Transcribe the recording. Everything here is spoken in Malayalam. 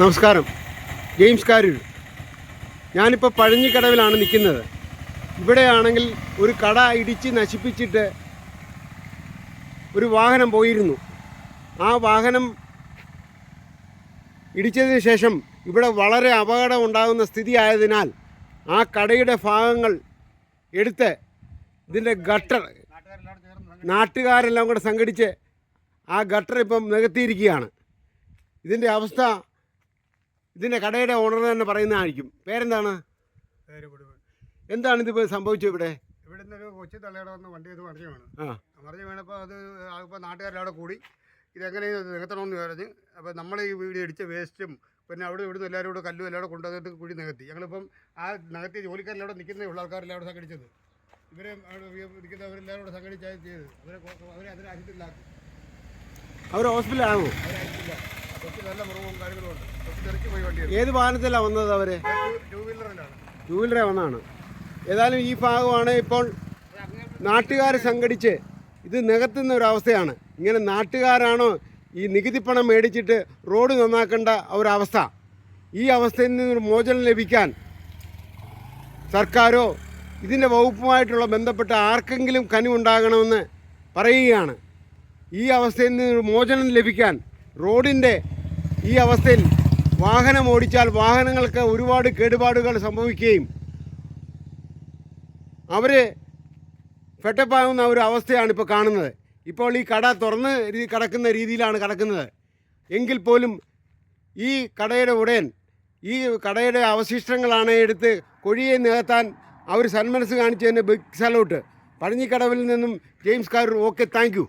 നമസ്കാരം. ജെയിംസ് കാരൂർ. ഞാനിപ്പോൾ പഴഞ്ഞിക്കടവിലാണ് നിൽക്കുന്നത്. ഇവിടെയാണെങ്കിൽ ഒരു കട ഇടിച്ച് നശിപ്പിച്ചിട്ട് ഒരു വാഹനം പോയിരുന്നു. ആ വാഹനം ഇടിച്ചതിന് ശേഷം ഇവിടെ വളരെ അപകടം ഉണ്ടാകുന്ന സ്ഥിതി ആയതിനാൽ ആ കടയുടെ ഭാഗങ്ങൾ എടുത്ത് ഇതിന്റെ ഗട്ടർ നാട്ടുകാരെല്ലാം കൂടെ സംഘടിച്ച് ആ ഗട്ടർ ഇപ്പം നികത്തിയിരിക്കുകയാണ്. ഇതിന്റെ അവസ്ഥ ഇതിന്റെ കടയുടെ ഓണർ തന്നെ പറയുന്നതായിരിക്കും. പേരെന്താണ്. എന്താണ് ഇതിപ്പോൾ സംഭവിച്ചത് ഇവിടെ? ഇവിടുന്ന് ഒരു കൊച്ചു തള്ളയുടെ വന്ന് വണ്ടി ഇത് മറിഞ്ഞു വേണം. ആ. മറിഞ്ഞു വീണപ്പോൾ അത് ഇപ്പോൾ നാട്ടുകാരെല്ലാം കൂടി. ഇതെങ്ങനെ ഇത് നികത്തണമെന്ന് പറഞ്ഞ് അപ്പോൾ നമ്മൾ ഈ വീട് ഇടിച്ച വേസ്റ്റും പിന്നെ അവിടെ ഇവിടുന്ന് എല്ലാവരും കൂടെ കല്ലും എല്ലാവരും കൊണ്ടു കൊണ്ടുവന്നിട്ട് കൂടി നികത്തി. ഞങ്ങളിപ്പം ആ നികത്തിയ ജോലിക്കാരെല്ലാം നിൽക്കുന്ന ഉള്ള ആൾക്കാരെല്ലാം കൂടെ സംഘടിച്ചത്. ഇവരെ അവിടെ നിൽക്കുന്നവരെല്ലാവരും കൂടെ സംഘടിച്ചാണ് ചെയ്തത്. അവരെ അവരെ അതിന് അരിത്തില്ലാക്കി അവർ ഹോസ്പിറ്റലാണോ നല്ല മുറിവും കാര്യങ്ങളും ഉണ്ട്. പോയി വണ്ടിയാണ് ഏത് വാഹനത്തിലാണ് വന്നത് അവർ? ടൂ വീലറിലാണ്. ടൂ വീലറെ വന്നാണ്. ഏതായാലും ഈ ഭാഗമാണ് ഇപ്പോൾ നാട്ടുകാർ സംഘടിച്ച് ഇത് നികത്തുന്ന ഒരവസ്ഥയാണ് ഇങ്ങനെ നാട്ടുകാരാണോ ഈ നികുതി പണം മേടിച്ചിട്ട് റോഡ് നന്നാക്കേണ്ട ഒരവസ്ഥ ഈ അവസ്ഥയിൽ നിന്നൊരു മോചനം ലഭിക്കാൻ സർക്കാരോ ഇതിന്റെ വകുപ്പുമായിട്ടുള്ള ബന്ധപ്പെട്ട ആർക്കെങ്കിലും കനിവുണ്ടാകണമെന്ന് പറയുകയാണ്. ഈ അവസ്ഥയിൽ നിന്നൊരു മോചനം ലഭിക്കാൻ റോഡിന്റെ ഈ അവസ്ഥയിൽ വാഹനം ഓടിച്ചാൽ വാഹനങ്ങൾക്ക് ഒരുപാട് കേടുപാടുകൾ സംഭവിക്കുകയും അവർ ഫെട്ടപ്പാകുന്ന ഒരു അവസ്ഥയാണ് ഇപ്പോൾ കാണുന്നത്. ഇപ്പോൾ ഈ കട തുറന്ന് കിടക്കുന്ന രീതിയിലാണ് കിടക്കുന്നത്. എങ്കിൽ പോലും ഈ കടയുടെ ഉടൻ ഈ കടയുടെ അവശിഷ്ടങ്ങളാണ് എടുത്ത് കൊഴിയെ നികത്താൻ അവർ സന്മനസ് കാണിച്ചതിന് ബിഗ് സലോട്ട് പഴഞ്ഞിക്കടവിൽ നിന്നും ജെയിംസ് കാരൂർ ഓക്കെ താങ്ക്